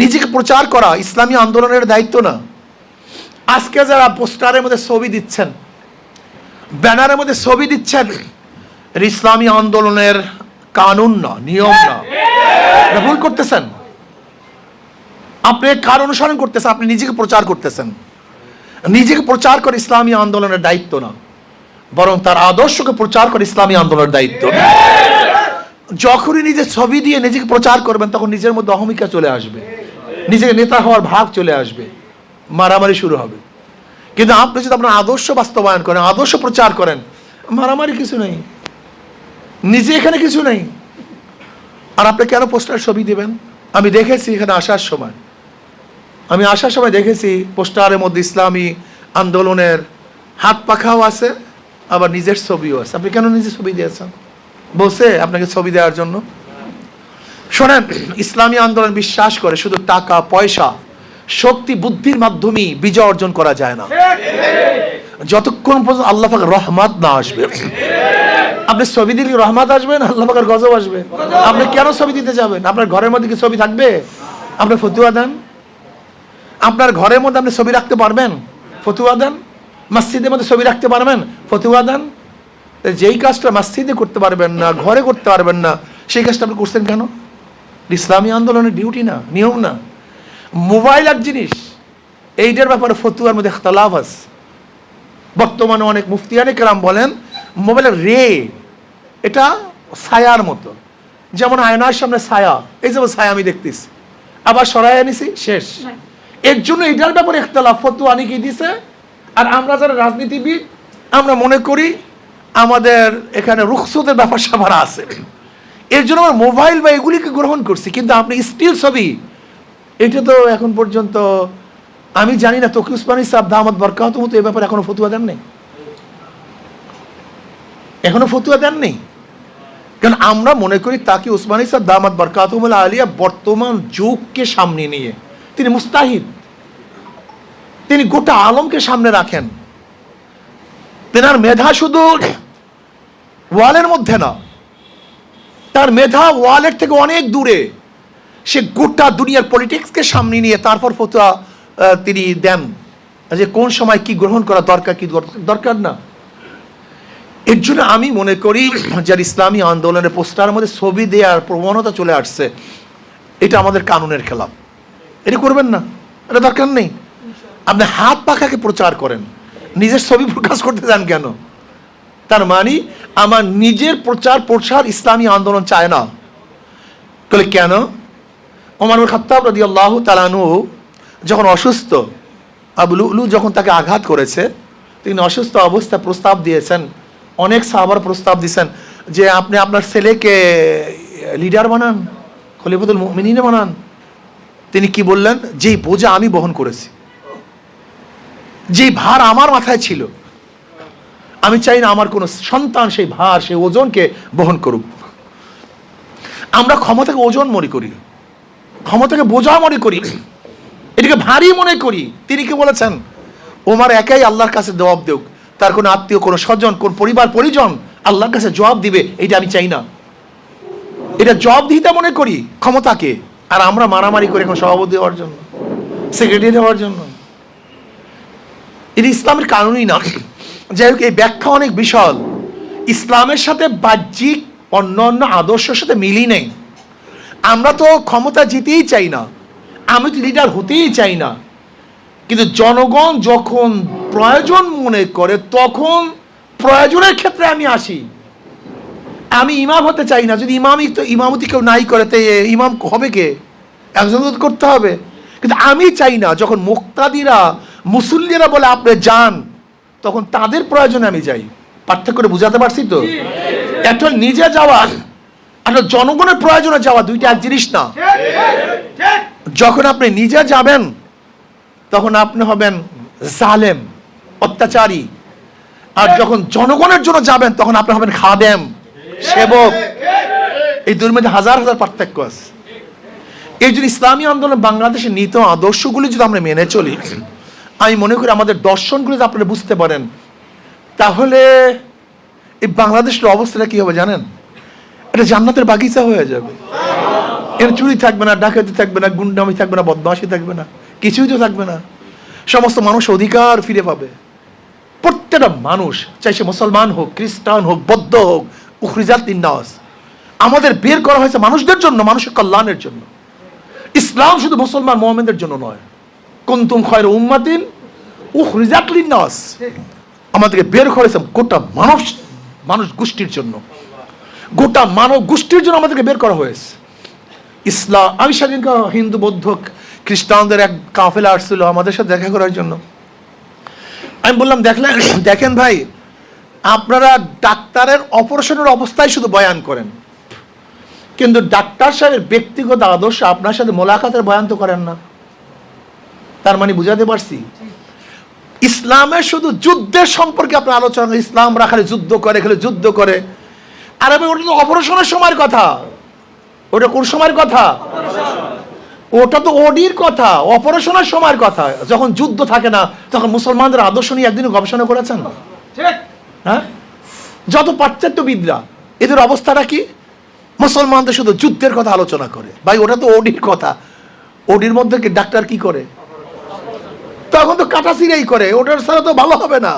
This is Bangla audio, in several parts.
নিজেকে প্রচার করা ইসলামী আন্দোলনের দায়িত্ব না। আজকে যারা পোস্টারের মধ্যে ছবি দিচ্ছেন, ব্যানারের মধ্যে ছবি দিচ্ছেন ইসলামী আন্দোলনের কানুন না, নিয়ম না। ভুল করতেছেন। আপনি কার অনুসরণ করতেছেন? আপনি নিজেকে প্রচার করতেছেন। নিজেকে প্রচার করে ইসলামী আন্দোলনের দায়িত্ব না, বরং তার আদর্শকে প্রচার করে ইসলামী আন্দোলনের দায়িত্ব যখনই নিজের ছবি দিয়ে নিজেকে প্রচার করবেন, তখন নিজের মধ্যে অহমিকা চলে আসবে। নিজেকে নেতা হওয়ার ভাব চলে আসবে। মারামারি শুরু হবে। কিন্তু আপনি যদি আপনার আদর্শ বাস্তবায়ন করেন, আদর্শ প্রচার করেন, মারামারি কিছু নেই। নিজে এখানে কিছু নেই। আর আপনি কেন পোস্টার ছবি দেবেন? আমি দেখেছি এখানে আসার সময়। আমি আসার সময় দেখেছি পোস্টারের মধ্যে ইসলামী আন্দোলনের হাত পাখাও আছে, আবার নিজের ছবিও আছে। আপনি কেন নিজের ছবি দিয়েছেন? বসে আপনাকে ছবি দেওয়ার জন্য। শোনেন, ইসলামী আন্দোলন বিশ্বাস করে শুধু টাকা, পয়সা, শক্তি, বুদ্ধির মাধ্যমেই বিজয় অর্জন করা যায় না। যতক্ষণ পর্যন্ত আল্লাহ পাকের রহমত না আসবে। আপনি ছবি দিলে রহমত আসবে না আল্লাহ পাকের গজব আসবে? আপনি কেন ছবি দিতে যাবেন? আপনার ঘরের মধ্যে কি ছবি থাকবে? আপনি ফতুয়া দেন। আপনার ঘরের মধ্যে আপনি ছবি রাখতে পারবেন? ফতুয়া দেন। মসজিদের মধ্যে ছবি রাখতে পারবেন? ফতুয়া দেন। যেই কাজটা মসজিদে করতে পারবেন না ঘরে করতে পারবেন না সেই কাজটা আপনি করছেন কেন? ইসলামী আন্দোলনের ডিউটি না নিয়ম না। মোবাইল এক জিনিস এইটার ব্যাপারে ফতুয়ার মধ্যে ইখতলাফ আছে। বর্তমানে অনেক মুফতিয়ানে কেরাম বলেন মোবাইলের রে এটা ছায়ার মতো। যেমন আয়নার সামনে ছায়া এই যেমন ছায়া আমি দেখতেছি। আবার সরাই আনিছি শেষ। এর জন্য এটার ব্যাপারে ইখতলাফ ফতুয়া আনি দিছে। আর আমরা যারা রাজনীতিবিদ আমরা মনে করি আমাদের এখানে রুখসতের ব্যাপার স্যাপার আছে। এর জন্য আমরা মোবাইল বা এগুলিকে গ্রহণ করছি, কিন্তু আপনি স্টিল ছবি, এটা তো এখন পর্যন্ত, আমি জানি না, তকি উসমানী সাহেব দামাদ বরকাত মতো এ ব্যাপারে এখনও ফতুয়া দেন নেই। এখনও ফতুয়া দেন নেই। কারণ আমরা মনে করি তাকে উসমানী সাহেব দামাদ বরকাতুমুল আলিয়া বর্তমান যুগকে সামনে নিয়ে। তিনি মুস্তাহিদ। তিনি গোটা আলমকে সামনে রাখেন। তেনার মেধা শুধু ওয়ালের মধ্যে না। তার মেধা ওয়ালের থেকে অনেক দূরে। সে গোটা দুনিয়ার পলিটিক্সকে সামনে নিয়ে তারপর ফতোয়া তিনি দেন। যে কোন সময় কি গ্রহণ করা দরকার, কি দরকার না। এর জন্য আমি মনে করি যার ইসলামী আন্দোলনের পোস্টারের মধ্যে ছবি দেওয়ার প্রবণতা চলে আসছে, এটা আমাদের কানুনের খেলাফ এটা করবেন না। এটা দরকার নেই। আপনি হাত পাখাকে প্রচার করেন। নিজের ছবি প্রকাশ করতে যান কেন? তার মানে আমার নিজের প্রচার প্রসার ইসলামী আন্দোলন চায় না। বলে কেন? ওমর খত্তাব রদি আল্লাহ তালানু যখন অসুস্থ আবুল যখন তাকে আঘাত করেছে, তিনি অসুস্থ অবস্থা প্রস্তাব দিয়েছেন। অনেক সাহাবার প্রস্তাব দিয়েছেন যে আপনি আপনার ছেলেকে লিডার বানান খলিফুল মিনিনে বানান। তিনি কি বললেন? যেই বোঝা আমি বহন করেছি, যেই ভার আমার মাথায় ছিল আমি চাই না আমার কোনো সন্তান সেই ভার, সেই ওজনকে বহন করুক। আমরা ক্ষমতাকে ওজন মনে করি, ক্ষমতাকে বোঝা মনে করি, এটাকে ভারী মনে করি। তিনি কি বলেছেন? ওমার একাই আল্লাহর কাছে জবাব দেউক। তার কোনো আত্মীয়, কোনো স্বজন, কোন পরিবার, পরিজন আল্লাহর কাছে জবাব দিবে, এটা আমি চাই না। এটা জবাব দিতে মনে করি ক্ষমতাকে। আর আমরা মারামারি করি এখন সভাপতি হওয়ার জন্য, সেক্রেটারি হওয়ার জন্য। এটা ইসলামের কারণই না। যাই হোক, এই ব্যাখ্যা অনেক বিশাল। ইসলামের সাথে বাহ্যিক, অন্য অন্য আদর্শের সাথে মিলই নেই। আমরা তো ক্ষমতা জিতেই চাই না। আমি তো লিডার হতেই চাই না। কিন্তু জনগণ যখন প্রয়োজন মনে করে, তখন প্রয়োজনের ক্ষেত্রে আমি আসি। আমি ইমাম হতে চাই না। যদি ইমামই তো ইমামতি কেউ নাই করে, তো ইমাম হবে কে? একজন করতে হবে। কিন্তু আমি চাই না, যখন মুক্তাদিরা, মুসল্লিরা বলে, আপনি যান। তখন তাদের প্রয়োজনে আমি যাই। পার্থক্য করে বুঝাতে পারছি তো? একটা নিজে যাওয়া একটা জনগণের প্রয়োজনে যাওয়া দুইটা এক জিনিস না। যখন আপনি নিজে যাবেন তখন আপনি হবেন জালেম অত্যাচারী। আর যখন জনগণের জন্য যাবেন তখন আপনি হবেন খাদেম সেবক। এই দুর মধ্যে হাজার হাজার পার্থক্য আছে। এই জন্য ইসলামী আন্দোলন বাংলাদেশের নীত আদর্শগুলি যদি আমরা মেনে চলি আমি মনে করি আমাদের দর্শনগুলি যদি আপনারা বুঝতে পারেন, তাহলে এই বাংলাদেশের অবস্থাটা কি হবে জানেন? এটা জান্নাতের বাগিচা হয়ে যাবে। এর চুরি থাকবে না, ডাকাতি থাকবে না, গুন্ডামি থাকবে না, বদমাশি থাকবে না, কিছুই তো থাকবে না। সমস্ত মানুষ অধিকার ফিরে পাবে। প্রত্যেকটা মানুষ, চাই সে মুসলমান হোক, খ্রিস্টান হোক, বৌদ্ধ হোক, উখরিজাত নাস আমাদের বের করা হয়েছে মানুষদের জন্য, মানুষের কল্যাণের জন্য। ইসলাম শুধু মুসলমান মোহামেদের জন্য নয়। কুন্তুম খয়ের উম্মাতিন উখরিজাত নাস আমাদেরকে বের করেছে গোটা মানুষ মানুষ গোষ্ঠীর জন্য। গোটা মানব গোষ্ঠীর জন্য আমাদেরকে বের করা হয়েছে। ইসলাম আমি সেদিনকে হিন্দু বৌদ্ধ খ্রিস্টানদের এক কাফেলা আসছিল আমাদের সাথে দেখা করার জন্য। আমি বললাম দেখলেন দেখেন ভাই, আপনারা ডাক্তারের অপারেশনের অবস্থায় শুধু বয়ান করেন। কিন্তু ডাক্তার সাহেবের ব্যক্তিগত আদর্শ আপনার সাথে মোলাকাতের বয়ান তো করেন না। তার মানে বুঝাতে পারছি? ইসলামের শুধু যুদ্ধের সম্পর্কে আপনার আলোচনা করেন। ইসলামরা খালি যুদ্ধ করে খালি যুদ্ধ করে। আর আমি ওটা তো অপারেশনের সময়ের কথা। ওটা কোন সময়ের কথা? ওটা তো ওডির কথা অপারেশনের সময়ের কথা। যখন যুদ্ধ থাকে না তখন মুসলমানদের আদর্শ নিয়ে একদিন গবেষণা করেছেন? হ্যাঁ? যত পাশ্চাত্যবিদরা এদের অবস্থাটা কি? মুসলমানদের শুধু যুদ্ধের কথা আলোচনা করে। ভাই ওটা তো ওডির কথা। ওডির মধ্যে কি ডাক্তার কি করে? তখন তো কাটা সিরাই করে, ওটার ছাড়া তো ভালো হবে না।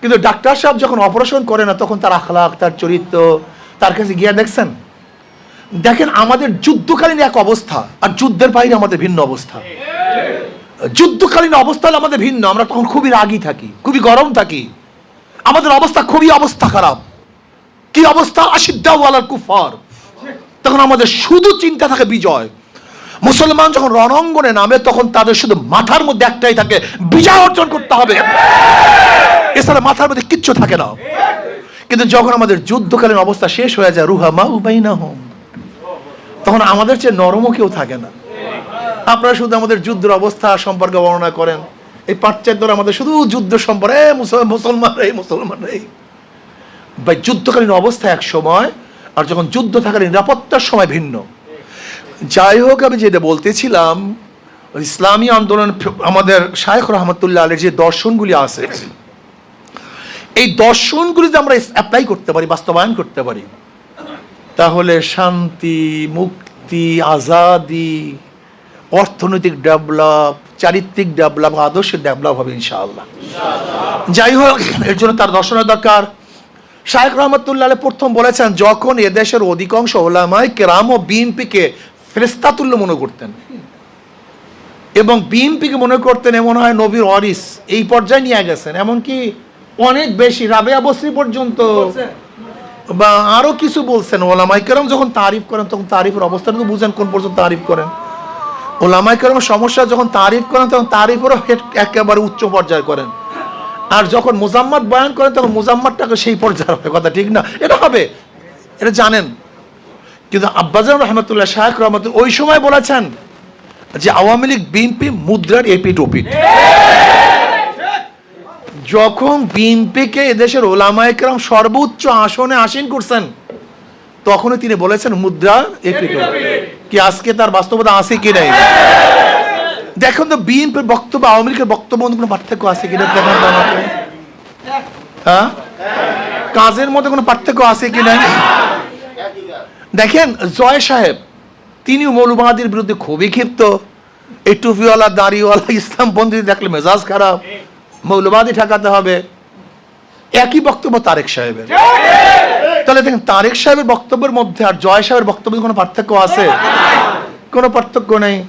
কিন্তু ডাক্তার সাহেব যখন অপারেশন করে না, তখন তার আখলাক তার চরিত্র, তার কাছে গিয়ে দেখছেন? দেখেন আমাদের যুদ্ধকালীন এক অবস্থা, আর যুদ্ধের বাইরে আমাদের ভিন্ন অবস্থা। যুদ্ধকালীন অবস্থা আমাদের ভিন্ন, আমরা তখন খুবই রাগী থাকি, খুবই গরম থাকি। আমাদের অবস্থা খুবই অবস্থা খারাপ। কি অবস্থা? আশিদ্দাওয়ালার কুফার তখন আমাদের শুধু চিন্তা থাকে বিজয়। মুসলমান যখন রণাঙ্গনে নামে, তখন তাদের শুধু মাথার মধ্যে একটাই থাকে, বিজয় অর্জন করতে হবে। এছাড়া মাথার মধ্যে কিচ্ছু থাকে না। কিন্তু যখন আমাদের যুদ্ধকালীন অবস্থা শেষ হয়ে যায় রুহা মা উবাইনা হোম তখন আমাদের চেয়ে নরমও কেউ থাকে না। আপনারা শুধু আমাদের যুদ্ধের অবস্থা সম্পর্কে বর্ণনা করেন। এই পাশ্চাত্যরা আমাদের শুধু যুদ্ধ সম্পর্কে মুসলমান রে মুসলমান রে বা যুদ্ধকালীন অবস্থা এক সময়, আর যখন যুদ্ধ থাকার নিরাপত্তার সময় ভিন্ন। যাই হোক, আমি যেটা বলতেছিলাম, ইসলামী আন্দোলন আমাদের শায়েখ রহমতুল্লাহ আলের যে দর্শনগুলি আছে, এই দর্শনগুলি যদি আমরা অ্যাপ্লাই করতে পারি, বাস্তবায়ন করতে পারি। তাহলে শান্তি, মুক্তি, আজাদি, অর্থনৈতিক ডেভেলপ চারিত্রিক ডেভেলপ আদর্শের ডেভেলপ হবে ইনশাআল্লাহ। যাই হোক, এর জন্য তার দর্শনের দরকার। শাহেখ রহমতুল্লাহ প্রথম বলেছেন, যখন এদেশের অধিকাংশ ওলামায় কেরাম ও বিএনপিকে ফেরেস্তাতুল্য মনে করতেন। এবং বিএনপিকে মনে করতেন এমন হয় নবীর অরিস এই পর্যায়ে নিয়ে গেছেন। এমনকি অনেক বেশি রাবেয়া বসরি পর্যন্ত। বা আরও কিছু বলছেন। ওলামাই কেরাম যখন তারিফ করেন তখন তারিফের অবস্থাটা তো বুঝেন কোন পর্যন্ত তারিফ করেন। ওলামাই কেরাম সমস্যা যখন তারিফ করেন তখন তারিফেরও একেবারে উচ্চ পর্যায়ে করেন। আর যখন মুজাম্মাদ বয়ান করেন তখন মুজাম্মাদটাকে সেই পর্যায়ে হবে। কথা ঠিক না? এটা হবে। এটা জানেন। কিন্তু আব্বাজান রহমতুল্লাহ শাহেখ রহমতুল্লাহ ওই সময় বলেছেন যে আওয়ামী লীগ বিএনপি মুদ্রার এপিট ওপিট যখন বিএনপিকে এদেশের ওলামায়করাম সর্বোচ্চ আসনে আসীন করছেন, তখনই তিনি বলেছেন মুদ্রা এপিট কি আজকে তার বাস্তবতা আছে কি নাই? দেখুন তো বিএনপির বক্তব্য, আওয়ামী লীগের বক্তব্য কোনো পার্থক্য আছে কিনা দেখান হ্যাঁ? কাজের মধ্যে কোনো পার্থক্য আছে কি নাই? দেখেন জয় সাহেব তিনি মৌলবাদীর বিরুদ্ধে খুবই ক্ষিপ্ত এই টুপিওয়ালা দাড়িওয়ালা ইসলামপন্থী দেখলে মেজাজ খারাপ। মৌলবাদী ঠেকাতে হবে। একই বক্তব্য তারেক সাহেবের। তাহলে দেখেন তারেক সাহেবের বক্তব্যের মধ্যে আর জয় সাহেবের বক্তব্যের কোনো পার্থক্য আছে? কোনো পার্থক্য নেই।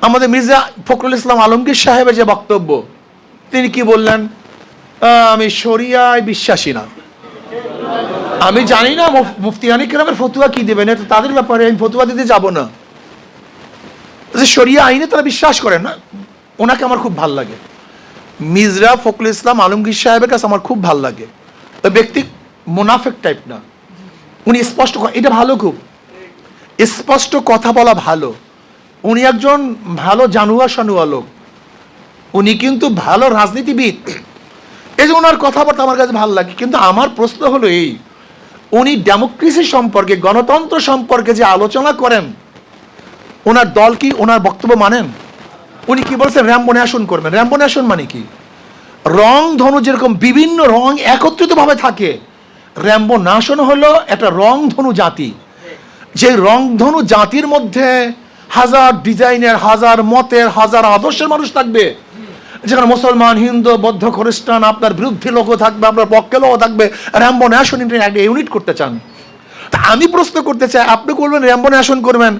আমাদের মির্জা ফখরুল ইসলাম আলমগীর সাহেবের যে বক্তব্য তিনি কি বললেন? "আহ, আমি শরিয়ায় বিশ্বাসী না। আমি জানি না, মুফ- মুফতি হানি কেরামের ফতুয়া কি দেবেন? এটা তাদের ব্যাপারে আমি ফতুয়া দিতে যাব না। যে শরিয়া আইনে তারা বিশ্বাস করে না, ওনাকে আমার খুব ভালো লাগে। মিজরা ফখরুল ইসলাম আলমগীর সাহেবের কাছে আমার খুব ভালো লাগে। ওই ব্যক্তি মোনাফেক টাইপ না। উনি স্পষ্ট এটা ভালো খুব। স্পষ্ট কথা বলা ভালো। উনি একজন ভালো জানুয়া সানুয়া লোক। উনি কিন্তু ভালো রাজনীতিবিদ। এই যে ওনার কথাবার্তা আমার কাছে ভালো লাগে। কিন্তু আমার প্রশ্ন হলো এই উনি ডেমোক্রেসি সম্পর্কে, গণতন্ত্র সম্পর্কে যে আলোচনা করেন, ওনার দল কি ওনার বক্তব্য মানেন? উনি কি বলছেন? র্যাম্বো ন্যাশন করবেন। র্যাম্বো ন্যাশন মানে কি? রং ধনু যেরকম বিভিন্ন রং একত্রিতভাবে থাকে, র্যাম্বো নাশন হলো একটা রং ধনু জাতি। যে রংধনু জাতির মধ্যে হাজার ডিজাইনের, হাজার মতের, হাজার আদর্শের মানুষ থাকবে। যেখানে মুসলমান, হিন্দু, বৌদ্ধ, খ্রিস্টান আপনার বিরুদ্ধে লোকও থাকবে, আপনার পক্ষে লোকও থাকবে র্যাম্বো ন্যাশন একটা ইউনিট করতে চান। তা আমি প্রশ্ন করতে চাই, আপনি করবেন র্যাম্বো ন্যাশন করবেন,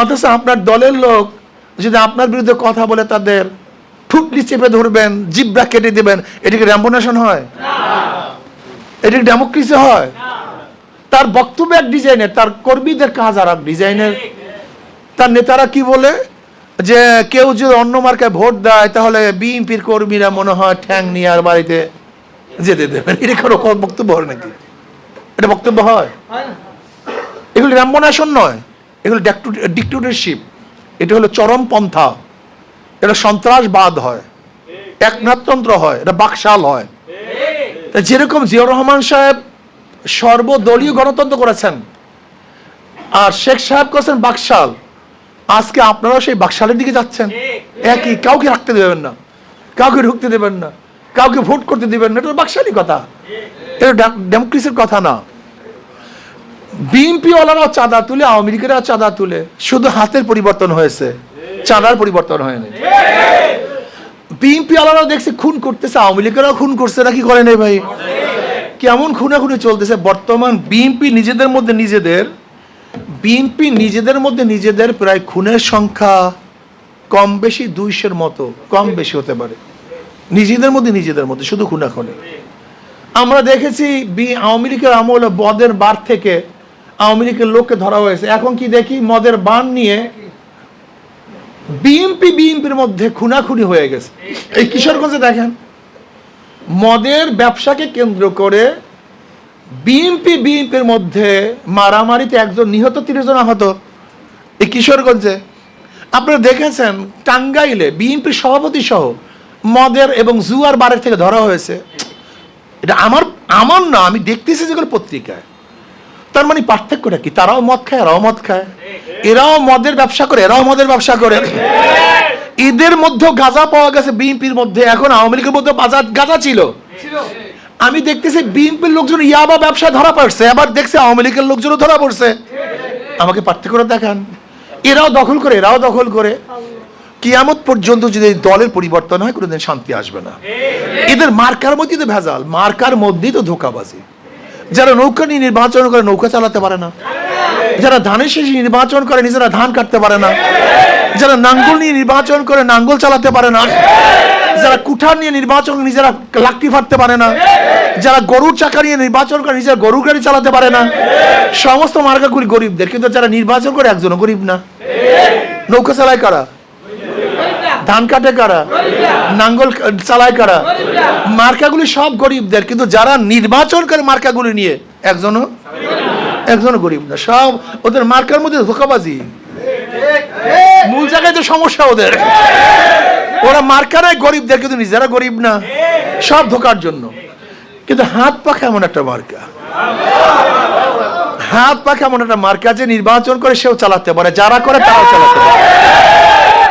অথচ আপনার দলের লোক যদি আপনার বিরুদ্ধে কথা বলে তাদের ঠুটলি চেপে ধরবেন জিব্রা কেটে দেবেন, এটা কি র্যাম্বো ন্যাশন হয়? এটা ডেমোক্রেসি হয়? তার বক্তব্য এক ডিজাইনের তার কর্মীদের কাজ আর এক ডিজাইনের তার নেতারা কি বলে? যে কেউ যদি অন্য মার্কায় ভোট দেয় তাহলে বিএনপির কর্মীরা মনে হয় ঠ্যাং নিয়ে আর বাড়িতে যেতে দেবেন এটা কোনো বক্তব্য হয় নাকি? এটা বক্তব্য হয়? এগুলো র্যাম্বনাশন নয় এগুলো ডিক্টেটরশিপ এটা হলো চরমপন্থা এটা সন্ত্রাসবাদ হয়। একনাথতন্ত্র হয়। এটা বাকশাল হয়। যেরকম জিয়াউর রহমান সাহেব সর্বদলীয় গণতন্ত্র করেছেন আর শেখ সাহেব করেছেন বাকশাল আজকে আপনারাও সেই বাকশালের দিকে যাচ্ছেন। একই কাউকে রাখতে দেবেন না। কাউকে ঢুকতে দেবেন না। কাউকে ভোট করতে দেবেন না। এটা বাকশালী কথা। এটা ডেমোক্রেসির কথা না। বিএনপি ওয়ালারাও চাঁদা তুলে আওয়ামী লীগেরাও চাঁদা তুলে শুধু হাতের পরিবর্তন হয়েছে। চাঁদার পরিবর্তন হয়নি। বিএনপি ওয়ালারাও দেখছে খুন করতেছে আওয়ামী লীগেরাও খুন করছে। নাকি করে নেই ভাই? কেমন খুনাখুনি চলতেছে। বর্তমান বিএনপি নিজেদের মধ্যে নিজেদের বিএনপি নিজেদের মধ্যে নিজেদের প্রায় খুনের সংখ্যা কম বেশি দুইশের মতো, কম বেশি হতে পারে। নিজেদের মধ্যে নিজেদের মধ্যে, শুধু খুনাখুনি। আমরা দেখেছি বি, আওয়ামী লীগের আমল বদের বার থেকে আওয়ামী লীগের লোককে ধরা হয়েছে। এখন কি দেখি মদের বান নিয়ে বিএনপি, বিএনপির মধ্যে খুনাখুনি হয়ে গেছে। এই কিশোরগঞ্জে দেখেন, মদের ব্যবসাকে কেন্দ্র করে বিএনপি বিএনপির মধ্যে মারামারিতে একজন নিহত তিরিশ জন আহত। এই কিশোরগঞ্জে। আপনারা দেখেছেন টাঙ্গাইলে বিএনপির সভাপতি সহ মদের এবং জুয়ার বারের থেকে ধরা হয়েছে। এটা আমার আমার না, আমি দেখতেছি যেগুলো পত্রিকায়। তার মানে পার্থক্যটা কি? তারাও মদ খায়, এরাও মদ খায়। এরাও মদের ব্যবসা করে, এরাও মদের ব্যবসা করে। এদের মধ্যেও গাঁজা পাওয়া গেছে বিএনপির মধ্যে। এখন আওয়ামী লীগের মধ্যে বাজার গাঁজা ছিল। আমি দেখতেছি বিএনপির লোকজন ইয়াবা ব্যবসায় ধরা পড়ছে, আবার দেখছি আওয়ামী লীগের লোকজনও ধরা পড়ছে। আমাকে পার্থক্যটা দেখান। এরাও দখল করে, এরাও দখল করে। কিয়ামত পর্যন্ত যদি দলের পরিবর্তন হয়, কোনোদিন শান্তি আসবে না। এদের মার্কার মধ্যেই তো ভেজাল, মার্কার মধ্যেই তো ধোকাবাজি। যারা নৌকা নিয়ে নির্বাচন করে, নৌকা চালাতে পারে না। যারা ধানের শেষে নির্বাচন করে, নিজেরা ধান কাটতে পারে না। যারা নাঙ্গল নিয়ে নির্বাচন করে, নাঙ্গল চালাতে পারে না। যারা কুঠার নিয়ে নির্বাচন নিজেরা লাকড়ি ফাটতে পারে না। যারা গরুর চাকা নিয়ে নির্বাচন করে নিজেরা গরুর গাড়ি চালাতে পারে না। সমস্ত মার্কাগুলি গরিবদের, কিন্তু যারা নির্বাচন করে একজনও গরিব না। নৌকা চালায় কারা? ধান কাটে কারা? নাঙ্গল চালায় কারা? মার্কাগুলি সব গরিবদের, কিন্তু যারা নির্বাচন করে মার্কাগুলি নিয়ে একজনও একজনও গরিব না। সব ওদের মার্কার মধ্যে ধোকাবাজি। মূল জায়গায় তো সমস্যা ওদের। ওরা মার্কারাই গরিবদের কিন্তু নিজেরা গরিব না। সব ধোকার জন্য। কিন্তু হাত পাখা এমন একটা মার্কা? হাত পাখা এমন একটা মার্কা যে নির্বাচন করে সেও চালাতে পারে, যারা করে তারাও চালাতে পারে।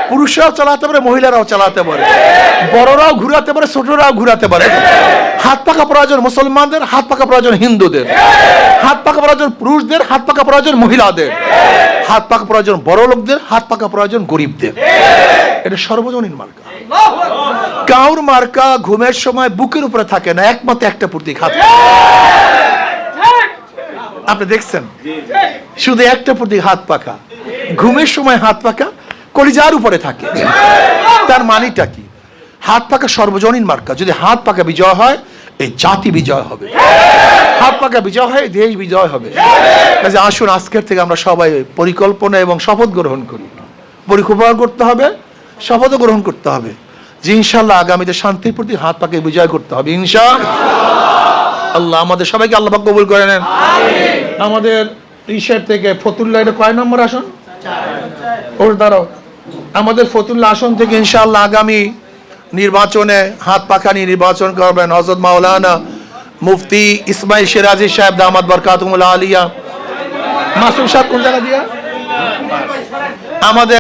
পুরুষরাও চালাতে পারে মহিলারাও চালাতে পারে। বড়রাও ঘুরাতে পারে ছোটরাও ঘুরাতে পারে। হাত পাকা প্রয়োজন মুসলমানদের হাত পাকা প্রয়োজন হিন্দুদের। হাত পাকা প্রয়োজন পুরুষদের হাত পাকা প্রয়োজন মহিলাদের। হাত পাকা প্রয়োজন বড় লোকদের হাত পাকা প্রয়োজন গরিবদের। এটা সর্বজনীন মার্কা। কাউর মার্কা ঘুমের সময় বুকের উপরে থাকে না একমাত্র একটা প্রতীক হাত আপনি দেখছেন? শুধু একটা প্রতীক হাত পাকা। ঘুমের সময় হাত পাকা কলিজার উপরে থাকে। তার মানিটা কি? হাত পাকা সর্বজনীন মার্কা। যদি হাত পাকা বিজয় হয় এই জাতি বিজয় হবে। হাত পাকা বিজয় হয় দেশ বিজয় হবে। কাজে আসুন আজকের থেকে আমরা সবাই পরিকল্পনা এবং শপথ গ্রহণ করি। পরিকল্পনা করতে হবে শপথও গ্রহণ করতে হবে। যে ইনশাল্লাহ আগামীতে শান্তির প্রতি হাত পাকে বিজয় করতে হবে ইনশা আল্লাহ আমাদের সবাইকে আল্লাহ কবুল করে নেন। আমাদের ইসের থেকে ফতুল্লাহ এটা কয় নম্বর আসন? ওর দাঁড়াও। আমাদের ফতুল্লা আসন থেকে ইনশাল্লাহ আগামী নির্বাচনে হাত পাখানি নির্বাচন করবেন হজরত মাওলানা মুফতি ইসমাইল সিরাজি সাহেব দামাদ বরকাতুমুল আলিয়া। মাসুম সাহেব কোন জায়গা দিয়া? আমাদের